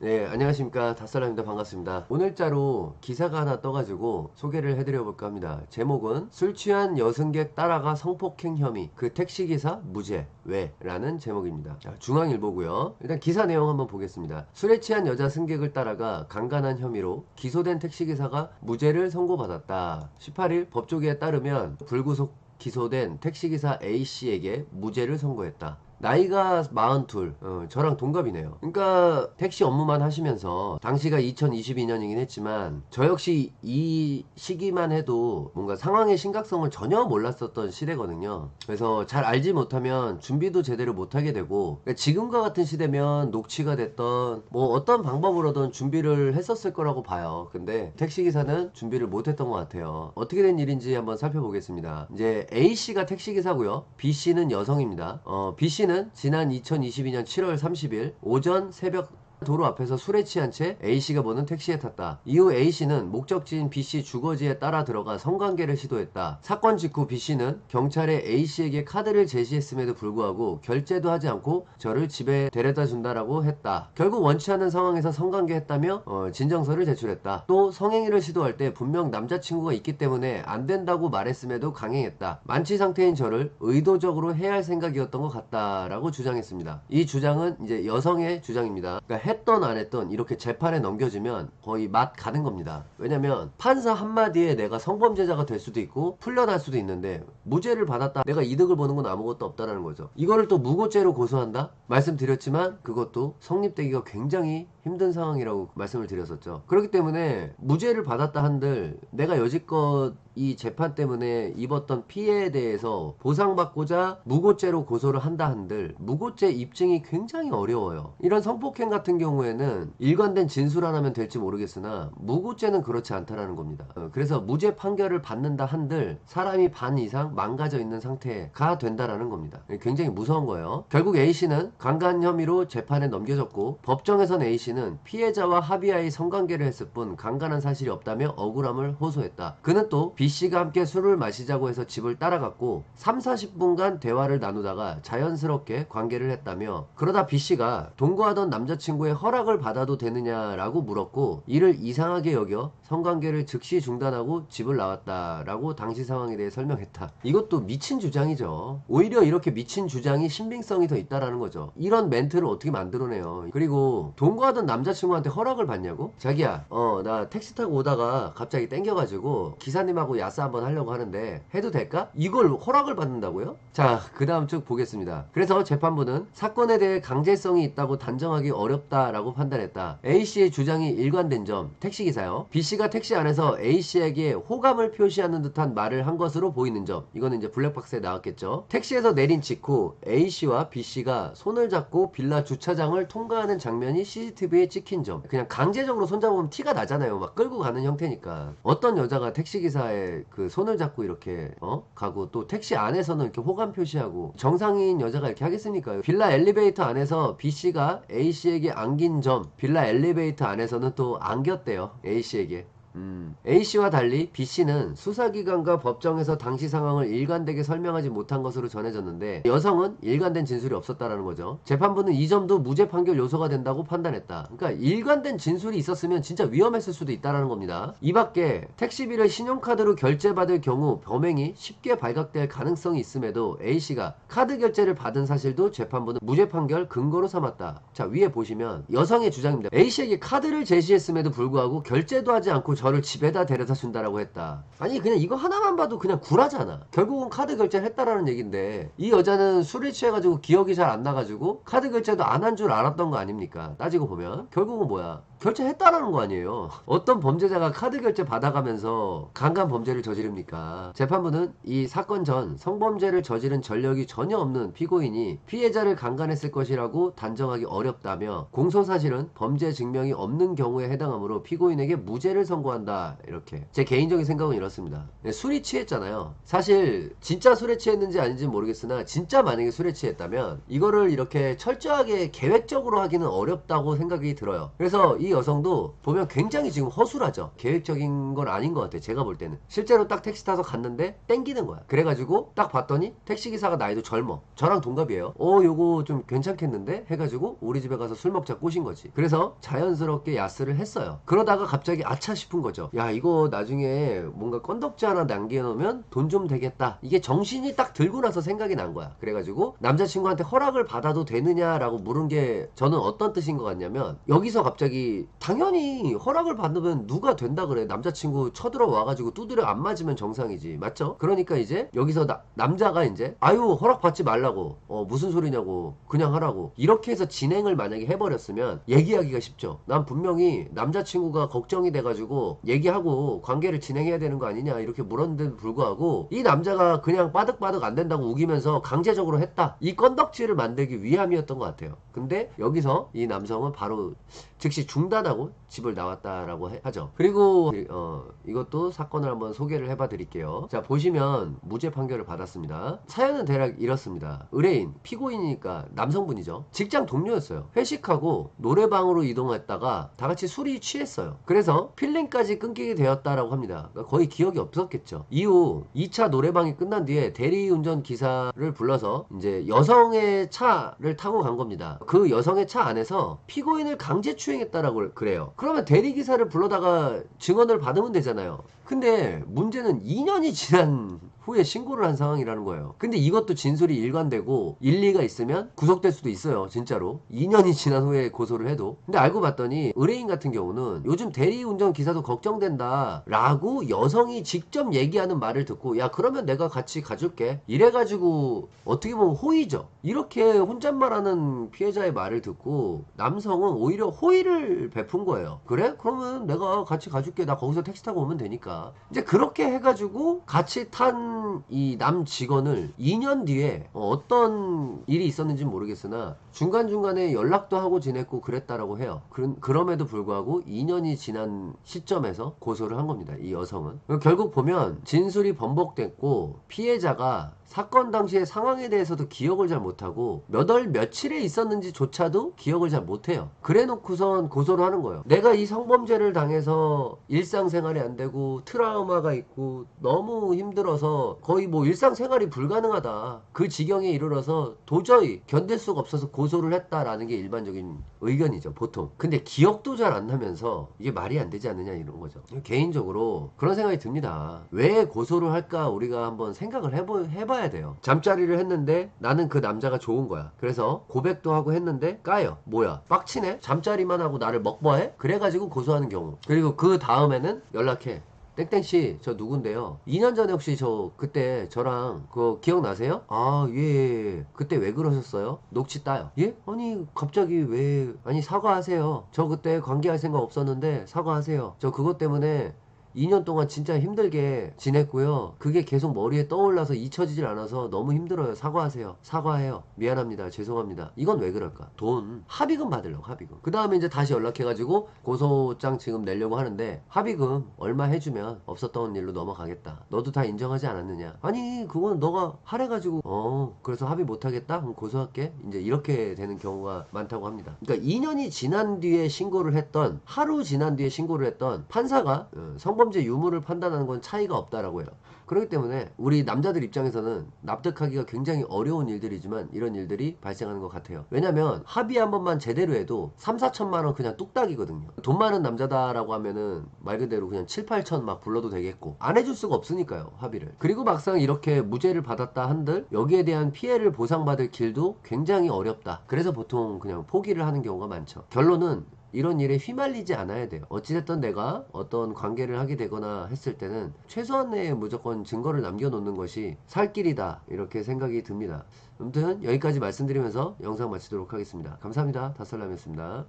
네, 안녕하십니까. 닷살람입니다. 반갑습니다. 오늘자로 기사가 하나 떠가지고 소개를 해드려볼까 합니다. 제목은 술 취한 여승객 따라가 성폭행 혐의, 그 택시기사 무죄, 왜? 라는 제목입니다. 자, 중앙일보고요 일단 기사 내용 한번 보겠습니다. 술에 취한 여자 승객을 따라가 강간한 혐의로 기소된 택시기사가 무죄를 선고받았다. 18일 법조계에 따르면 불구속 기소된 택시기사 A씨에게 무죄를 선고했다. 나이가 42, 어, 저랑 동갑이네요. 그러니까 택시 업무만 하시면서 당시가 2022년이긴 했지만 저 역시 이 시기만 해도 뭔가 상황의 심각성을 전혀 몰랐었던 시대거든요. 그래서 잘 알지 못하면 준비도 제대로 못하게 되고 그러니까 지금과 같은 시대면 녹취가 됐던 뭐 어떤 방법으로든 준비를 했었을 거라고 봐요. 근데 택시기사는 준비를 못했던 것 같아요. 어떻게 된 일인지 한번 살펴보겠습니다. 이제 A씨가 택시기사고요. B씨는 여성입니다. 어, B씨는 지난 2022년 7월 30일 오전 새벽 도로 앞에서 술에 취한 채 A씨가 보는 택시에 탔다. 이후 A씨는 목적지인 B씨 주거지에 따라 들어가 성관계를 시도했다. 사건 직후 B씨는 경찰에 A씨에게 카드를 제시했음에도 불구하고 결제도 하지 않고 저를 집에 데려다 준다라고 했다. 결국 원치 않는 상황에서 성관계 했다며 어, 진정서를 제출했다. 또 성행위를 시도할 때 분명 남자친구가 있기 때문에 안 된다고 말했음에도 강행했다. 만취 상태인 저를 의도적으로 해야 할 생각이었던 것 같다라고 주장했습니다. 이 주장은 이제 여성의 주장입니다. 그러니까 했던 안 했던 이렇게 재판에 넘겨지면 거의 맛 가는 겁니다. 왜냐면 판사 한마디에 내가 성범죄자가 될 수도 있고 풀려날 수도 있는데 무죄를 받았다 내가 이득을 보는 건 아무것도 없다라는 거죠. 이거를 또 무고죄로 고소한다? 말씀드렸지만 그것도 성립되기가 굉장히 힘든 상황이라고 말씀을 드렸었죠. 그렇기 때문에 무죄를 받았다 한들 내가 여지껏 이 재판 때문에 입었던 피해에 대해서 보상받고자 무고죄로 고소를 한다 한들 무고죄 입증이 굉장히 어려워요. 이런 성폭행 같은 경우에는 일관된 진술 하나면 될지 모르겠으나 무고죄는 그렇지 않다라는 겁니다. 어, 그래서 무죄 판결을 받는다 한들 사람이 반 이상 망가져 있는 상태가 된다라는 겁니다. 굉장히 무서운 거예요. 결국 A씨는 강간 혐의로 재판에 넘겨졌고 법정에선 A씨는 피해자와 합의하에 성관계를 했을 뿐 강간한 사실이 없다며 억울함을 호소했다. 그는 또 B씨가 함께 술을 마시자고 해서 집을 따라갔고 3, 40분간 대화를 나누다가 자연스럽게 관계를 했다며 그러다 B씨가 동거하던 남자친구의 허락을 받아도 되느냐라고 물었고 이를 이상하게 여겨 성관계를 즉시 중단하고 집을 나왔다라고 당시 상황에 대해 설명했다. 이것도 미친 주장이죠. 오히려 이렇게 미친 주장이 신빙성이 더 있다라는 거죠. 이런 멘트를 어떻게 만들어내요. 그리고 동거하던 남자친구한테 허락을 받냐고? 자기야, 어, 나 택시 타고 오다가 갑자기 땡겨가지고 기사님하고 야스 한번 하려고 하는데 해도 될까? 이걸 허락을 받는다고요? 자, 그 다음 쭉 보겠습니다. 그래서 재판부는 사건에 대해 강제성이 있다고 단정하기 어렵다라고 판단했다. A씨의 주장이 일관된 점, 택시기사요. B씨가 택시 안에서 A씨에게 호감을 표시하는 듯한 말을 한 것으로 보이는 점. 이거는 이제 블랙박스에 나왔겠죠. 택시에서 내린 직후 A씨와 B씨가 손을 잡고 빌라 주차장을 통과하는 장면이 CCTV 에 찍힌 점. 그냥 강제적으로 손잡으면 티가 나잖아요. 막 끌고 가는 형태니까. 어떤 여자가 택시기사의 그 손을 잡고 이렇게, 어? 가고 또 택시 안에서는 이렇게 호감 표시하고 정상인 여자가 이렇게 하겠습니까? 빌라 엘리베이터 안에서 B씨가 A씨에게 안긴 점. 빌라 엘리베이터 안에서는 또 안겼대요. A씨에게. 음, A씨와 달리 B씨는 수사기관과 법정에서 당시 상황을 일관되게 설명하지 못한 것으로 전해졌는데 여성은 일관된 진술이 없었다라는 거죠. 재판부는 이 점도 무죄 판결 요소가 된다고 판단했다. 그러니까 일관된 진술이 있었으면 진짜 위험했을 수도 있다라는 겁니다. 이 밖에 택시비를 신용카드로 결제받을 경우 범행이 쉽게 발각될 가능성이 있음에도 A씨가 카드 결제를 받은 사실도 재판부는 무죄 판결 근거로 삼았다. 자 위에 보시면 여성의 주장입니다. A씨에게 카드를 제시했음에도 불구하고 결제도 하지 않고 저를 집에다 데려다 준다라고 했다. 아니 그냥 이거 하나만 봐도 그냥 구라잖아. 결국은 카드 결제를 했다라는 얘긴데 이 여자는 술에 취해가지고 기억이 잘 안 나가지고 카드 결제도 안 한 줄 알았던 거 아닙니까? 따지고 보면 결국은 뭐야? 결제했다라는 거 아니에요. 어떤 범죄자가 카드 결제 받아가면서 강간 범죄를 저지릅니까? 재판부는 이 사건 전 성범죄를 저지른 전력이 전혀 없는 피고인이 피해자를 강간했을 것이라고 단정하기 어렵다며 공소 사실은 범죄 증명이 없는 경우에 해당하므로 피고인에게 무죄를 선고한다 이렇게 제 개인적인 생각은 이렇습니다. 네, 술이 취했잖아요. 사실 진짜 술에 취했는지 아닌지 모르겠으나 진짜 만약에 술에 취했다면 이거를 이렇게 철저하게 계획적으로 하기는 어렵다고 생각이 들어요. 그래서 이이 여성도 보면 굉장히 지금 허술하죠. 계획적인 건 아닌 것 같아. 제가 볼 때는. 실제로 딱 택시 타서 갔는데 땡기는 거야. 그래가지고 딱 봤더니 택시기사가 나이도 젊어. 저랑 동갑이에요. 어, 요거 좀 괜찮겠는데? 해가지고 우리 집에 가서 술 먹자 꼬신 거지. 그래서 자연스럽게 야스를 했어요. 그러다가 갑자기 아차 싶은 거죠. 야, 이거 나중에 뭔가 건덕지 하나 남겨놓으면 돈 좀 되겠다. 이게 정신이 딱 들고 나서 생각이 난 거야. 그래가지고 남자친구한테 허락을 받아도 되느냐라고 물은 게 저는 어떤 뜻인 것 같냐면 여기서 갑자기 당연히 허락을 받으면 누가 된다 그래. 남자친구 쳐들어 와가지고 두드려 안 맞으면 정상이지. 맞죠? 그러니까 이제 여기서 나- 남자가 이제 아유 허락 받지 말라고. 어 무슨 소리냐고. 그냥 하라고. 이렇게 해서 진행을 만약에 해버렸으면 얘기하기가 쉽죠. 난 분명히 남자친구가 걱정이 돼가지고 얘기하고 관계를 진행해야 되는 거 아니냐 이렇게 물었는데도 불구하고 이 남자가 그냥 빠득빠득 안 된다고 우기면서 강제적으로 했다. 이 건덕지를 만들기 위함이었던 것 같아요. 근데 여기서 이 남성은 바로 즉시 중 단하고 집을 나왔다라고 해- 하죠. 그리고 어, 이것도 사건을 한번 소개를 해봐 드릴게요. 자 보시면 무죄 판결을 받았습니다. 사연은 대략 이렇습니다. 의뢰인 피고인이니까 남성분이죠. 직장 동료였어요. 회식하고 노래방으로 이동했다가 다 같이 술이 취했어요. 그래서 필링까지 끊기게 되었다라고 합니다. 그러니까 거의 기억이 없었겠죠. 이후 2차 노래방이 끝난 뒤에 대리운전 기사를 불러서 이제 여성의 차를 타고 간 겁니다. 그 여성의 차 안에서 피고인을 강제 추행했다라고 그래요. 그러면 대리기사를 불러다가 증언을 받으면 되잖아요. 근데 문제는 2년이 지난 후에 신고를 한 상황이라는 거예요. 근데 이것도 진술이 일관되고 일리가 있으면 구속될 수도 있어요. 진짜로. 2년이 지난 후에 고소를 해도. 근데 알고 봤더니 의뢰인 같은 경우는 요즘 대리운전 기사도 걱정된다 라고 여성이 직접 얘기하는 말을 듣고 야 그러면 내가 같이 가줄게. 이래가지고 어떻게 보면 호의죠. 이렇게 혼잣말하는 피해자의 말을 듣고 남성은 오히려 호의를 베푼 거예요. 그래? 그러면 내가 같이 가줄게. 나 거기서 택시 타고 오면 되니까. 이제 그렇게 해가지고 같이 탄이 남 직원을 2년 뒤에 어, 어떤 일이 있었는지 모르겠으나 중간중간에 연락도 하고 지냈고 그랬다라고 해요. 그, 그럼에도 불구하고 2년이 지난 시점에서 고소를 한 겁니다. 이 여성은. 결국 보면 진술이 번복됐고 피해자가 사건 당시의 상황에 대해서도 기억을 잘 못하고 몇 월 며칠에 있었는지조차도 기억을 잘 못해요. 그래 놓고선 고소를 하는 거예요. 내가 이 성범죄를 당해서 일상생활이 안 되고 트라우마가 있고 너무 힘들어서 거의 뭐 일상생활이 불가능하다. 그 지경에 이르러서 도저히 견딜 수가 없어서 고소를 했다라는 게 일반적인 의견이죠, 보통. 근데 기억도 잘 안 나면서 이게 말이 안 되지 않느냐 이런 거죠. 개인적으로 그런 생각이 듭니다. 왜 고소를 할까 우리가 한번 생각을 해보, 해봐야 돼요. 잠자리를 했는데 나는 그 남자가 좋은 거야. 그래서 고백도 하고 했는데 까요. 뭐야? 빡치네? 잠자리만 하고 나를 먹버해? 그래가지고 고소하는 경우. 그리고 그 다음에는 연락해. 땡땡씨 저 누군데요 2년 전에 혹시 저 그때 저랑 그거 기억나세요? 아예 그때 왜 그러셨어요? 녹취 따요 예? 아니 갑자기 왜 아니 사과하세요 저 그때 관계할 생각 없었는데 사과하세요 저 그것 때문에 2년 동안 진짜 힘들게 지냈고요. 그게 계속 머리에 떠올라서 잊혀지질 않아서 너무 힘들어요. 사과하세요. 사과해요. 미안합니다. 죄송합니다. 이건 왜 그럴까? 돈 합의금 받으려고 합의금. 그 다음에 이제 다시 연락해가지고 고소장 지금 내려고 하는데 합의금 얼마 해주면 없었던 일로 넘어가겠다. 너도 다 인정하지 않았느냐? 아니 그건 너가 하래가지고 어 그래서 합의 못하겠다? 그럼 고소할게. 이제 이렇게 되는 경우가 많다고 합니다. 그러니까 2년이 지난 뒤에 신고를 했던 하루 지난 뒤에 신고를 했던 판사가 어, 성범죄 유무를 판단하는 건 차이가 없다라고 해요. 그렇기 때문에 우리 남자들 입장에서는 납득하기가 굉장히 어려운 일들이지만 이런 일들이 발생하는 것 같아요. 왜냐면 합의 한 번만 제대로 해도 3, 4천만 원 그냥 뚝딱이거든요. 돈 많은 남자다라고 하면은 말 그대로 그냥 7, 8천 막 불러도 되겠고 안 해줄 수가 없으니까요. 합의를. 그리고 막상 이렇게 무죄를 받았다 한들 여기에 대한 피해를 보상받을 길도 굉장히 어렵다. 그래서 보통 그냥 포기를 하는 경우가 많죠. 결론은 이런 일에 휘말리지 않아야 돼요. 어찌됐든 내가 어떤 관계를 하게 되거나 했을 때는 최소한의 무조건 증거를 남겨놓는 것이 살 길이다. 이렇게 생각이 듭니다. 아무튼 여기까지 말씀드리면서 영상 마치도록 하겠습니다. 감사합니다. 다설람이었습니다.